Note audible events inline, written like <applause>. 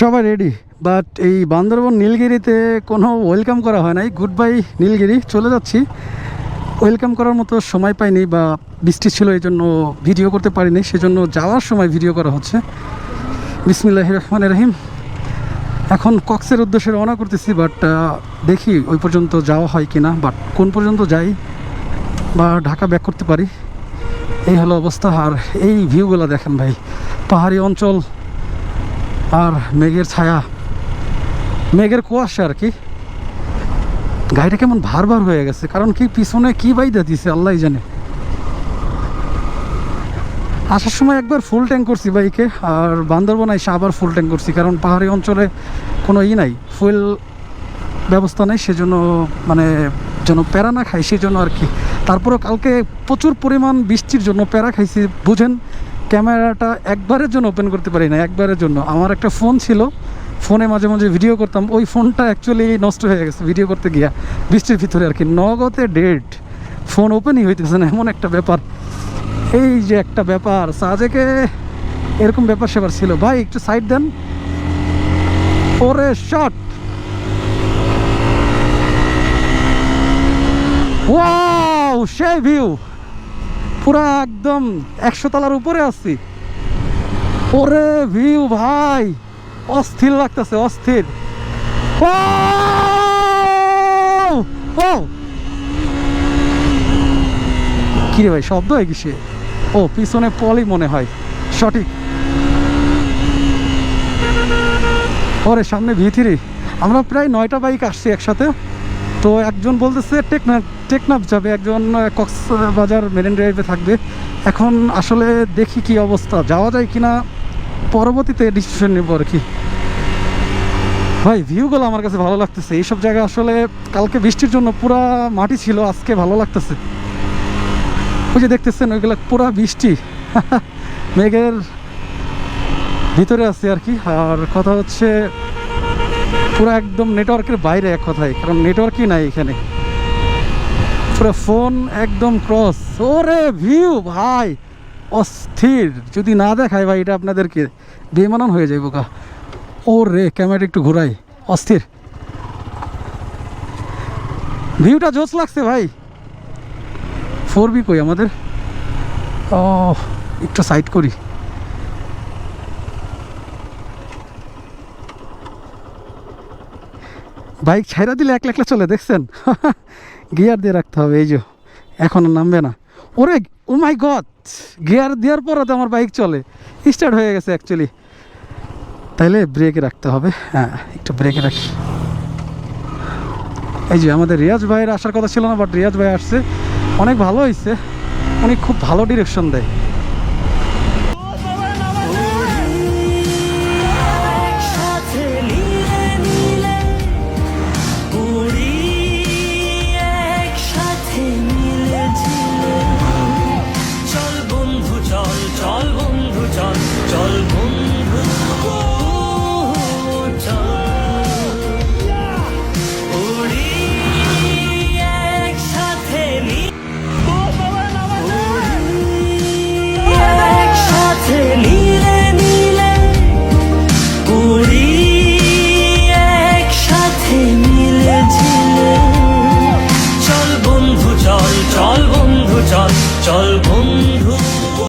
সবাই ready but এই বান্দরবন নীলগিরিতে কোনো ওয়েলকাম করা হয় নাই। গুড বাই নীলগিরি, চলে যাচ্ছি। ওয়েলকাম করার মতো সময় পাইনি বা বৃষ্টি ছিল, এই জন্য ভিডিও করতে পারিনি। সেজন্য যাওয়ার সময় ভিডিও করা হচ্ছে। বিসমিল্লাহ রহমান রহিম। এখন কক্সের উদ্দেশ্যে রওনা করতেছি বাট দেখি ওই পর্যন্ত যাওয়া হয় কি না বাট কোন পর্যন্ত যাই বা ঢাকা ব্যাক করতে পারি, এই হলো অবস্থা। আর এই ভিউগুলো দেখেন ভাই, পাহাড়ি অঞ্চল আর মেঘের ছায়া। মেঘের কুয়াশা আর কি। গাড়িটা কেমন ভার ভার হয়ে গেছে, কারণ কি পিছনে কি বাইদা দিছে আল্লাহ জানে। আসার সময় একবার ফুল ট্যাঙ্ক করছি বাইকে, আর বান্দরবন এসে আবার ফুল ট্যাঙ্ক করছি, কারণ পাহাড়ি অঞ্চলে কোনো ই নাই ফুয়েল ব্যবস্থা নেই, সেজন্য মানে যেন প্যারা না খাই, সেজন্য আর কি। তারপরেও কালকে প্রচুর পরিমাণ বৃষ্টির জন্য প্যারা খাইছি, বুঝেন? ক্যামেরাটা একবারের জন্য ওপেন করতে পারি না একবারের জন্য। আমার একটা ফোন ছিল ফোনে মাঝে মাঝে ভিডিও করতাম, ওই ফোনটা অ্যাকচুয়ালি নষ্ট হয়ে গেছে ভিডিও করতে গিয়া, বৃষ্টির ভিতরে আর কি। নগদে ডেট ফোন ওপেনই হইতেছে না, এমন একটা ব্যাপার। এই যে একটা ব্যাপার, সাজেকে এরকম ব্যাপার সেবার ছিল। ভাই, একটু সাইড দেন। ওরে শট ওয়াও সেই ভিউ পুরা একদম একশো তলার উপরে আসছি ওরে ভিউ ভাই, অস্থির লাগতেছে, অস্থির। Wow! Wow! কি ভাই, শব্দ হয় কিসে ও, পিছনে পলি মনে হয়। সঠিক। ওরে, সামনে ভিথিরি। আমরা প্রায় নয়টা বাইক আসছি একসাথে। তো একজন বলতেছে, টেকনাফ টেকনাফ যাবে। একজন কক্সবাজার মেরিন ড্রাইভে থাকবে। এখন আসলে দেখি কি অবস্থা। যাওয়া যায় কিনা? পরবর্তীতে ডিসিশন নেব আর কি। ভাই ভিউগুলো আমার কাছে ভালো লাগতেছে। এইসব জায়গা আসলে কালকে বৃষ্টির জন্য পুরা মাটি ছিল, আজকে ভালো লাগতেছে। ওই যে দেখতেছেন, ওইগুলো পুরা বৃষ্টি। <laughs> মেঘের ভিতরে আছে আর কি। আর কথা হচ্ছে পুরো একদম নেটওয়ার্কের বাইরে এক কথায়, কারণ নেটওয়ার্কই নাই এখানে। পুরো ফোন একদম ক্রস। ওরে ভিউ ভাই, অস্থির। যদি না দেখায় ভাই, এটা আপনাদেরকে বেমানন হয়ে যাইব কা ও রে ক্যামেরা একটু ঘোরাই। অস্থির। ভিউটা জোস লাগছে ভাই। ফোর বি কই আমাদের? ও, একটু সাইড করি। বাইক ছাইরা দিলে এক লাখলা চলে, দেখছেন? <laughs> গিয়ার দিয়ে রাখতে হবে, এই যে, এখন নামবে না। ওরে, ও মাই গড গিয়ার দেওয়ার পরও তো আমার বাইক চলে। স্টার্ট হয়ে গেছে অ্যাকচুয়ালি তাইলে ব্রেকে রাখতে হবে। হ্যাঁ একটু ব্রেকে রাখি। এই যে, আমাদের রিয়াজ ভাইয়ের আসার কথা ছিল না বাট রিয়াজ ভাই আসছে। অনেক ভালো হয়েছে উনি খুব ভালো ডিরেকশন দেয়। Salvum